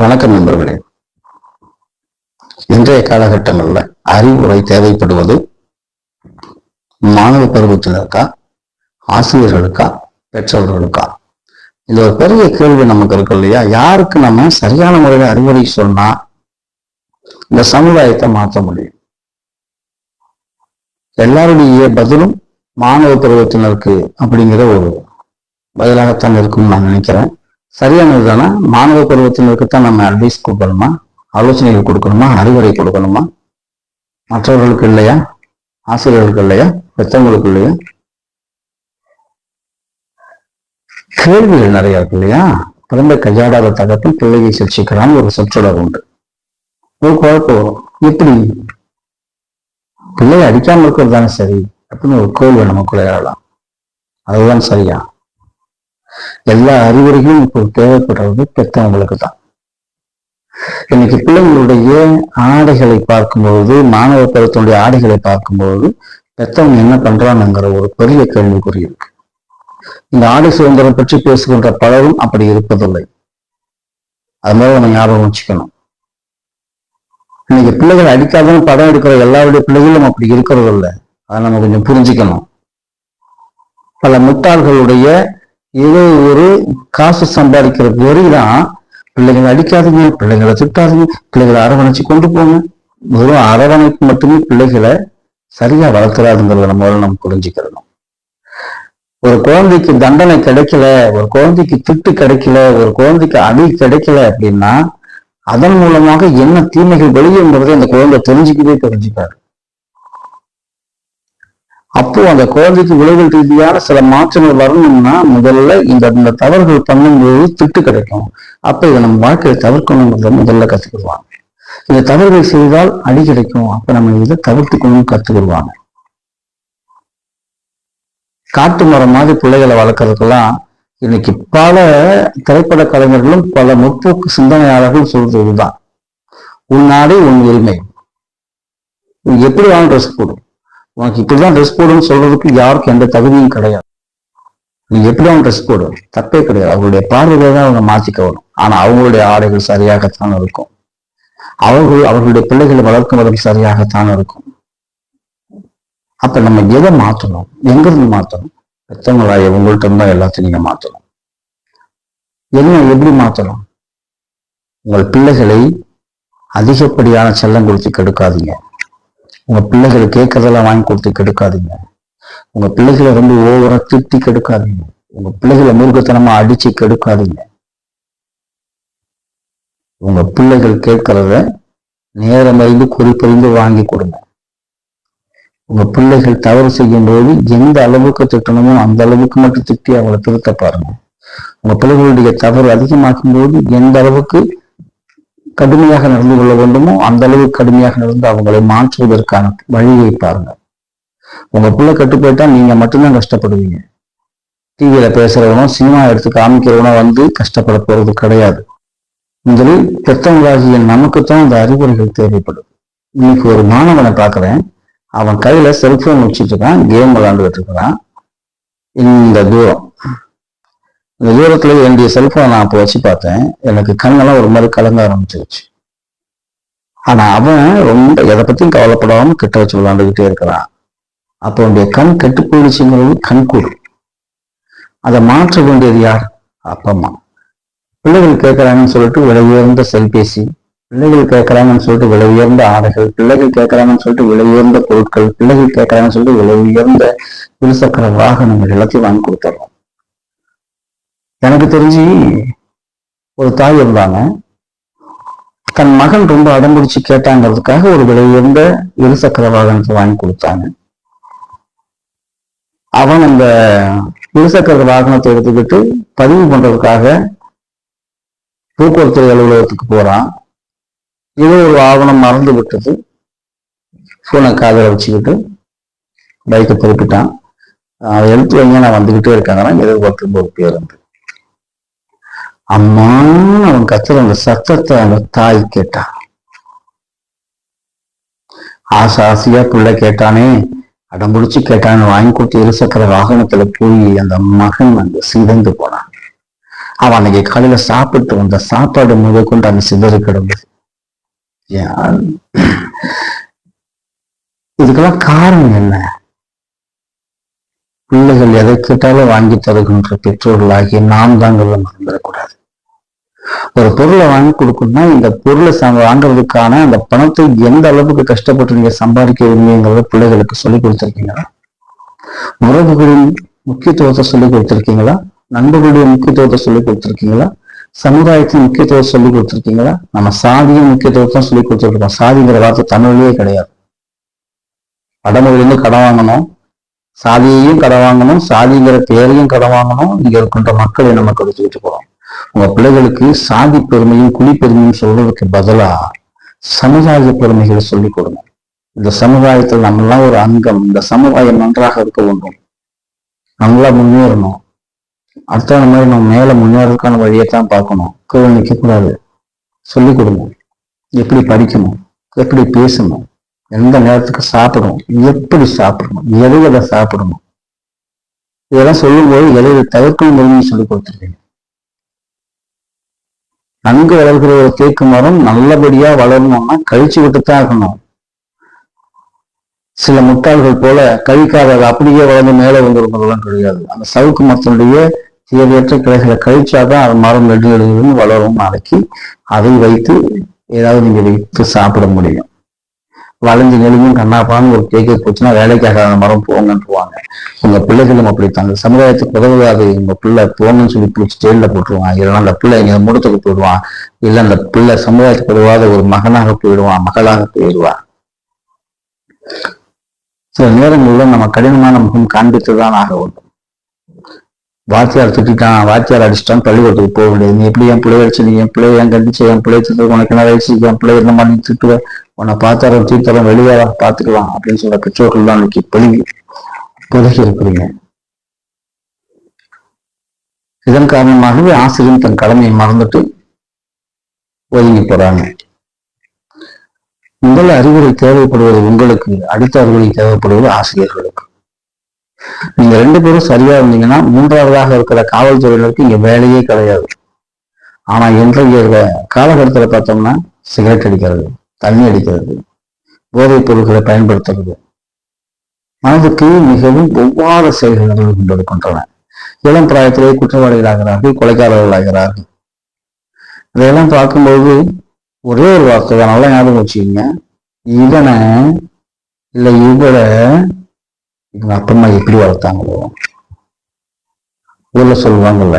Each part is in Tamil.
வணக்கம் நண்பர்களே. இன்றைய காலகட்டங்கள்ல அறிவுரை தேவைப்படுவது மாணவ பருவத்தினருக்கா ஆசிரியர்களுக்கா பெற்றோர்களுக்கா? இது ஒரு பெரிய கேள்வி நமக்கு இருக்கு இல்லையா? யாருக்கு நம்ம சரியான முறையில் அறிவுரை சொன்னா இந்த சமுதாயத்தை மாற்ற முடியும்? எல்லாருடைய பதிலும் மாணவ பருவத்தினருக்கு அப்படிங்கிற ஒரு பதிலாகத்தான் இருக்கும்னு நான் நினைக்கிறேன். சரியானது தானே மாணவ பருவத்தினருக்குத்தான் நம்ம அட்வைஸ் கொடுக்கணுமா? ஆலோசனைகள் கொடுக்கணுமா? அறிவுரை கொடுக்கணுமா? மற்றவர்களுக்கு இல்லையா? ஆசிரியர்களுக்கு இல்லையா? பெற்றவங்களுக்கு இல்லையா? கேள்விகள் நிறைய இருக்கு இல்லையா? பிறந்த கையாடாத தகப்பில் பிள்ளையை சிக்ஷிக்கிறான் ஒரு சொற்றொடர் உண்டு. ஒரு குழப்பம் வரும். எப்படி? பிள்ளையை அடிக்காமல் இருக்கிறது தானே சரி. அப்படின்னு ஒரு கேள்வி நமக்குள்ள எழலாம். அதுதான் சரியா? எல்லா அறிவுரையும் இப்போ தேவைப்படுறது பெற்றவங்களுக்கு தான் இன்னைக்கு பிள்ளைங்களுடைய ஆடைகளை பார்க்கும்போது மாணவ பருவத்தினுடைய ஆடைகளை பார்க்கும்போது பெற்றவங்க என்ன பண்றானுங்கிற ஒரு பெரிய கேள்விக்குறி இருக்கு. இந்த ஆடை சுதந்திரம் பற்றி பேசுகின்ற பலரும் அப்படி இருப்பதில்லை. அது மாதிரி நம்ம ஞாபகம் வச்சுக்கணும். இன்னைக்கு பிள்ளைகள் அடிக்காதன்னு படம் எடுக்கிற எல்லாருடைய பிள்ளைகளும் அப்படி இருக்கிறது இல்லை அதை நம்ம கொஞ்சம் புரிஞ்சுக்கணும். பல முட்டாள்களுடைய ஏதோ ஒரு காசு சம்பாதிக்கிற வரைதான் பிள்ளைங்களை அடிக்காதீங்க பிள்ளைங்களை திட்டாதீங்க பிள்ளைகளை அரவணைச்சு கொண்டு போங்க. வெறும் அரவணைப்பு மட்டுமே பிள்ளைகளை சரியா வளர்க்கிறாருங்கிறத நம்ம நம்ம புரிஞ்சுக்கிறணும். ஒரு குழந்தைக்கு தண்டனை கிடைக்கல ஒரு குழந்தைக்கு திட்டு கிடைக்கல ஒரு குழந்தைக்கு அடி கிடைக்கல அப்படின்னா அதன் மூலமாக என்ன தீமைகள் வெளியேங்கிறதை அந்த குழந்தை தெரிஞ்சுக்கவே தெரிஞ்சுக்காரு அப்போ அந்த குழந்தைக்கு விளைவுகள் ரீதியான சில மாற்றங்கள் வரணும்னா முதல்ல இந்த இந்த தவறுகள் பண்ணும்போது திட்டு கிடைக்கும். அப்ப இதை நம்ம வாழ்க்கையை தவிர்க்கணுங்கிறத முதல்ல கத்துக்கிடுவாங்க. இந்த தவறுகள் செய்தால் அடி கிடைக்கும். அப்ப நம்ம இதை தவிர்த்துக்கணும்னு கத்துக்கிடுவாங்க. காட்டு மரம் மாதிரி பிள்ளைகளை வளர்க்கறதுக்கெல்லாம் இன்னைக்கு பல திரைப்பட கலைஞர்களும் பல முற்போக்கு சிந்தனையாளர்களும் சொல்றது இதுதான் உன் நாடு உன் உரிமை. எப்படி வேணும் ட்ரெஸ் போடும் உனக்கு இப்படிதான் ட்ரெஸ் போடுன்னு சொல்றதுக்கு யாருக்கும் எந்த தகுதியும் கிடையாது. நீ எப்படி அவன் ட்ரெஸ் போடு? தப்பே கிடையாது. அவங்களுடைய பார்வையை தான் அவங்க மாற்றிக்க வரும். ஆனா அவங்களுடைய ஆடைகள் சரியாகத்தான் இருக்கும். அவர்கள் அவர்களுடைய பிள்ளைகளை வளர்க்கும் விதம் சரியாகத்தான் இருக்கும். அப்ப நம்ம எதை மாத்தணும்? எங்கிருந்து மாத்தணும்? பெத்தவங்களா இவங்கள்ட்ட இருந்தா எல்லாத்தையும் நீங்க மாத்தணும். என்ன எப்படி மாத்தணும்? உங்கள் பிள்ளைகளை அதிகப்படியான செல்லம் கொடுத்து கெடுக்காதீங்க. உங்க பிள்ளைகளை கேட்கறதெல்லாம் வாங்கி கொடுத்து கெடுக்காதீங்க. உங்க பிள்ளைகளை ரொம்ப ஓவரா திட்டி கெடுக்காதீங்க. உங்க பிள்ளைகளை மூர்க்கத்தனமா அடிச்சு கெடுக்காதீங்க. உங்க பிள்ளைகள் கேட்கறத நேரம் அறிந்து குறிப்பறிந்து வாங்கி கொடுங்க. உங்க பிள்ளைகள் தவறு செய்யும் போது எந்த அளவுக்கு திட்டணுமோ அந்த அளவுக்கு மட்டும் திட்டி அவளை திருத்த பாருங்க. உங்க பிள்ளைகளுடைய தவறு அதிகமாக்கும் போது எந்த அளவுக்கு கடுமையாக நடந்து கொள்ள வேண்டுமோ அந்த அளவுக்கு கடுமையாக நடந்து அவங்களை மாற்றுவதற்கான வழியை பாருங்க உங்க பிள்ளை கெட்டு போயிட்டா நீங்க மட்டும்தான் கஷ்டப்படுவீங்க. டிவியில பேசுறவனோ சினிமா எடுத்து காமிக்கிறவனோ வந்து கஷ்டப்பட போறது கிடையாது. முதலில் பெத்தவங்களாகிய நமக்குத்தான் அந்த அறிவுரைகள் தேவைப்படும். இன்னைக்கு ஒரு மாணவனை பார்க்குறேன். அவன் கையில செல்போன் வச்சுட்டு இருக்கான் கேம் விளையாண்டுகிட்டு இருக்கிறான். இந்த தூரம். இந்த தூரத்தில் என்னுடைய செல்போனை நான் அப்போ வச்சு பார்த்தேன். எனக்கு கண்ணெல்லாம் ஒரு மாதிரி கலங்க ஆரம்பிச்சிருச்சு. ஆனா அவன் ரொம்ப எதை பத்தியும் கவலைப்படாமல் கிட்ட வச்சு விளாண்டுக்கிட்டே இருக்கிறான். அப்போ அவனுடைய கண் கெட்டு போயிடுச்சுங்கிறது கண்கூடு அதை மாற்ற வேண்டியது யார்? அப்பா அம்மா. பிள்ளைகள் கேட்கறாங்கன்னு சொல்லிட்டு விலை உயர்ந்த செல்பேசி பிள்ளைகள் கேட்கறாங்கன்னு சொல்லிட்டு விலை உயர்ந்த ஆடைகள் பிள்ளைகள் கேட்கறாங்கன்னு சொல்லிட்டு விலை உயர்ந்த பொருட்கள் பிள்ளைகள் கேட்கறாங்கன்னு சொல்லிட்டு விலை உயர்ந்த இருசக்கர வாகனங்கள் எல்லாத்தையும் வாங்கி கொடுத்துட்றோம். எனக்கு தெரிஞ்சு ஒரு தாய் இருந்தாங்க. தன் மகன் ரொம்ப அடம்பிடிச்சு கேட்டாங்கிறதுக்காக ஒரு விலை உயர்ந்த இருசக்கர வாகனத்தை வாங்கி கொடுத்தாங்க. அவன் அந்த இருசக்கர வாகனத்தை எடுத்துக்கிட்டு பதிவு பண்றதுக்காக போக்குவரத்து அலுவலகத்துக்கு போறான். ஏதோ ஒரு ஆவணம் மறந்து விட்டது. போனை காதல வச்சுக்கிட்டு பைக்கை திருப்பிட்டான். எடுத்து வைங்க நான் வந்துகிட்டே இருக்காங்கன்னா எதிர்பார்க்கும் ஒரு பேருந்து அம்மான்னு அவன் கத்துற அந்த சத்தத்தை அந்த தாய் கேட்டான் ஆசை ஆசையா பிள்ளை கேட்டானே அடம்பிடிச்சு கேட்டான்னு வாங்கி கொடுத்து இருசக்கர வாகனத்துல போய் அந்த மகன் வந்து சிதந்து போனான். அவன் அன்னைக்கு காலையில சாப்பிட்டு வந்த சாப்பாடு முதல் கொண்டு அந்த சிதறு கிடந்தது. இதுக்கெல்லாம் காரணம் என்ன? பிள்ளைகள் எதை கேட்டாலும் வாங்கி தருகின்ற பெற்றோர்களாகி நாம் தாங்கிறத மறந்துடக்கூடாது. ஒரு பொருளை வாங்கி கொடுக்கணும்னா இந்த பொருளை வாங்குறதுக்கான அந்த பணத்தை எந்த அளவுக்கு கஷ்டப்பட்டு நீங்க சம்பாதிக்க விரும்புங்கிறத பிள்ளைகளுக்கு சொல்லி கொடுத்துருக்கீங்களா? உறவுகளின் முக்கியத்துவத்தை சொல்லி கொடுத்துருக்கீங்களா? நண்பர்களுடைய முக்கியத்துவத்தை சொல்லி கொடுத்துருக்கீங்களா? சமுதாயத்தின் முக்கியத்துவத்தை சொல்லி கொடுத்துருக்கீங்களா? நம்ம சாதியின் முக்கியத்துவத்தை சொல்லி கொடுத்துருக்கோம். சாதிங்கிற வார்த்தை தமிழ்லயே கிடையாது. வடமொழியிலிருந்து கடன் வாங்கணும். சாதியையும் கடன் வாங்கணும். சாதிங்கிற பேரையும் கடன் வாங்கணும். இங்க இருக்கின்ற மக்களை நம்ம கொடுத்துக்கிட்டு போறோம். உங்க பிள்ளைகளுக்கு சாதி பெருமையும் குழி பெருமையும் சொல்றதுக்கு பதிலா சமுதாய பெருமைகளை சொல்லிக் கொடுங்க. இந்த சமுதாயத்தில் நம்மளாம் ஒரு அங்கம் இந்த சமுதாயம் நன்றாக இருக்க வேண்டும். நல்லா முன்னேறணும். அடுத்த மாதிரி நம்ம மேல முன்னேறதுக்கான வழியை தான் பார்க்கணும். கீழே நிற்க கூடாது சொல்லிக் கொடுங்க. எப்படி படிக்கணும்? எப்படி பேசணும்? எந்த நேரத்துக்கு சாப்பிடணும்? எப்படி சாப்பிடணும்? எதை எதை சாப்பிடணும்? இதெல்லாம் சொல்லும்போது எதை எதை தவிர்க்கணும் சொல்லி கொடுத்துருக்கீங்க. நன்கு வளர்கிற ஒரு தேக்கு மரம் நல்லபடியா வளரணும்னா கழிச்சு விட்டு தான் இருக்கணும். சில முட்டாள்கள் போல கழிக்காத அப்படியே வளர்ந்து மேலே வந்துருக்கிறதெல்லாம் கிடையாது. அந்த சவுக்கு மரத்தினுடைய தேவையற்ற கிளைகளை கழிச்சாதான் அது மரம் நெடு வளரும் நாளைக்கு. அதை வைத்து ஏதாவது நீங்க வைத்து சாப்பிட முடியும். வளைஞ்சு நெளிஞ்சும் கண்ணாப்பான்னு ஒரு கேக்கு போச்சுன்னா வேலைக்காக அந்த மரம் போங்கன்றுவாங்க. உங்க பிள்ளைகளும் அப்படித்தாங்க சமுதாயத்துக்கு உதவாது உங்க பிள்ளை போங்கன்னு சொல்லி பிடிச்சி ஜெயிலில் போட்டுருவான். இல்லைன்னா அந்த பிள்ளை எங்க முடத்துக்கு போயிடுவான். இல்ல அந்த பிள்ளை சமுதாயத்துக்கு உதவாத ஒரு மகனாக போயிடுவான் மகளாக போயிடுவான். சில நேரங்களில் நம்ம கடினமான முகம் காண்பித்துதான் ஆக வேண்டும். வாத்தியார் திட்டான் வாத்தியார் அடிச்சிட்டான் பள்ளிக்கூடத்துக்கு போக முடியாது நீ எப்படி என் பிள்ளைய அடிச்சு நீ என் பிள்ளைய என் கண்டிச்சு என் பிள்ளைய திட்டு உனக்கு என்ன வயசு என் பிள்ளை இந்த மாதிரி திட்டுவ? உன்னை பார்த்தாரம் தீர்த்தாரம் வெளியே பார்த்துக்கலாம் அப்படின்னு சொல்ற பெற்றோர்கள் தான் இன்னைக்கு பழகி புதகி இருக்கிறீங்க. இதன் காரணமாகவே ஆசிரியர் தன் கடமையை மறந்துட்டு ஒதுங்கி போறாங்க. முதல் அறிவுரை தேவைப்படுவது உங்களுக்கு அடுத்த அறிவுரை தேவைப்படுவது ஆசிரியர்களுக்கு. நீங்க ரெண்டு பேரும் சரியா இருந்தீங்கன்னா மூன்றாவதாக இருக்கிற காவல்துறையினருக்கு இங்க வேலையே கிடையாது. ஆனா இன்றைய காலகட்டத்தில் காலகட்டத்துல பார்த்தோம்னா சிகரெட் அடிக்கிறது தண்ணி அடிக்கிறது போதைப் பொருட்களை பயன்படுத்துறது. மனதுக்கு மிகவும் ஒவ்வாத செயல்கள் நடந்து கொண்டிருக்கின்றன இளம் பிராயத்திலே குற்றவாளிகளாகிறார்கள் கொலைக்காரர்களாகிறார்கள் இதையெல்லாம் பார்க்கும்போது ஒரே ஒரு வார்த்தை தான் நல்லா ஞாபகம் வச்சுக்கோங்க. இவனை இல்லை இவரை எங்க அப்பா அம்மா எப்படி வளர்த்தாங்களோ? ஊர்ல சொல்லுவாங்கல்ல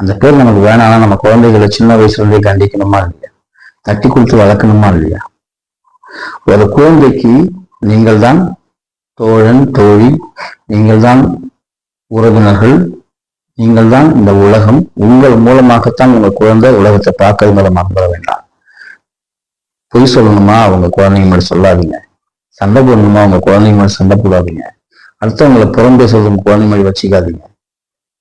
அந்த பேர் நமக்கு வேணாம்னா நம்ம குழந்தைகளை சின்ன வயசுல இருந்தே கண்டிக்கணுமா இல்லையா? தட்டி கொடுத்து வளர்க்கணுமா இல்லையா? ஒரு குழந்தைக்கு நீங்கள் தான் தோழன் தோழி நீங்கள் தான் உறவினர்கள் நீங்கள் தான் இந்த உலகம் உங்கள் மூலமாகத்தான் உங்க குழந்தை உலகத்தை பார்க்கறதுங்களை மறந்துட வேண்டாம். பொய் சொல்லணுமா? அவங்க குழந்தைங்க மாதிரி சொல்லாதீங்க. சண்டை போடணுமா? அவங்க குழந்தைங்க மாதிரி சண்டை போடாதீங்க. அடுத்தவங்களை புறம் பேசுறது உங்க குழந்தை வச்சுக்காதீங்க.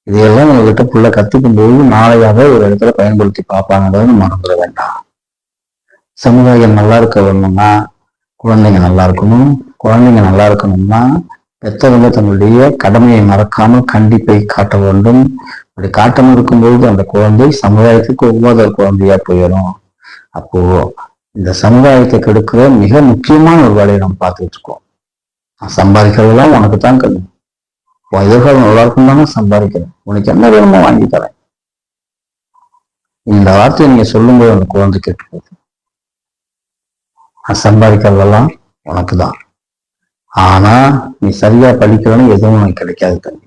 இதையெல்லாம் உங்ககிட்ட புள்ள கத்துக்கும் போது நாளையாக ஒரு இடத்துல பயன்படுத்தி பார்ப்பாங்கிறத மறந்துட வேண்டாம். சமுதாயம் நல்லா இருக்க வேணும்னா குழந்தைங்க நல்லா இருக்கணும். குழந்தைங்க நல்லா இருக்கணும்னா பெற்றவங்க தன்னுடைய கடமையை மறக்காமல் கண்டிப்பை காட்ட வேண்டும். அப்படி காட்டணும் இருக்கும்போது அந்த குழந்தை சமுதாயத்துக்கு ஒவ்வாத குழந்தையா போயிடும். அப்போ இந்த சமுதாயத்தை கெடுக்கிற மிக முக்கியமான ஒரு வேலையை நம்ம பார்த்துட்டு இருக்கோம். நான் சம்பாதிக்கிறதெல்லாம் உனக்கு தான் கண்ணு உன் எதிர்காலம் நல்லா இருக்கும் தானே சம்பாதிக்கிறேன் உனக்கு என்ன வேணுமோ வாங்கி தரேன். இந்த வார்த்தையை நீங்க சொல்லும்போது அந்த குழந்தை கேட்டு நான் சம்பாதிக்கிறதெல்லாம் உனக்கு தான் ஆனா நீ சரியா படிக்கலன்னு எதுவும் உனக்கு கிடைக்காது தம்பி.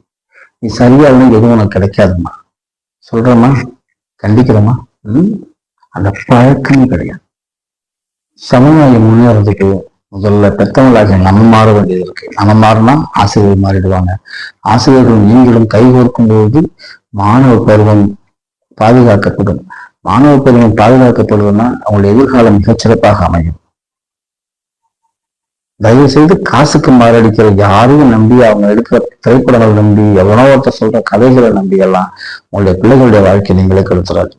நீ சரியா இல்லைன்னு எதுவும் உனக்கு கிடைக்காதும்மா. சொல்றேம்மா? கண்டிக்கிறோமா ம்? அந்த பழக்கமே கிடையாது. சமுதாயம் முன்னேறதுக்கு முதல்ல பெத்தவங்களாக நம்ம மாற வேண்டியது இருக்கு. நம்ம மாறினா ஆசிரியர்கள் மாறிடுவாங்க. ஆசிரியர்கள் நீங்களும் கைகோர்க்கும் போது மாணவ பருவம் பாதுகாக்கப்படும். மாணவ பருவம் பாதுகாக்கப்படுவதுன்னா அவங்களுடைய எதிர்காலம் மிகச்சிறப்பாக அமையும். தயவு செய்து காசுக்கு மாரடிக்கிற யாரையும் நம்பி அவங்க எடுக்கிற திரைப்படங்களை நம்பி எவனோ ஒருத்தர் சொல்ற கதைகளை நம்பி எல்லாம் உங்களுடைய பிள்ளைகளுடைய வாழ்க்கை நீங்களே கெடுத்துறாரு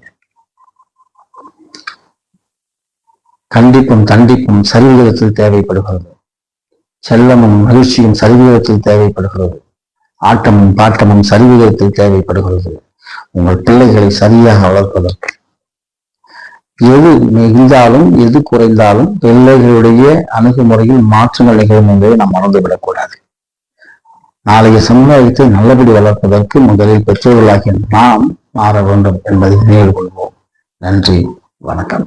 கண்டிப்பும் தண்டிப்பும் சரிவிகிதத்தில் தேவைப்படுகிறது. செல்லமும் மகிழ்ச்சியும் சரிவிகிதத்தில் தேவைப்படுகிறது. ஆட்டமும் பாட்டமும் சரிவிகிதத்தில் தேவைப்படுகிறது. உங்கள் பிள்ளைகளை சரியாக வளர்ப்பதற்கு. எது மிகுந்தாலும் எது குறைந்தாலும் பிள்ளைகளுடைய அணுகுமுறையில் மாற்றங்கள் நிகழும் என்பதை நாம் மறந்துவிடக்கூடாது. நாளைய சமுதாயத்தை நல்லபடி வளர்ப்பதற்கு முதலில் பெற்றோர்களாகிய நாம் மாற வேண்டும் என்பதை நினைவு கொள்வோம். நன்றி வணக்கம்.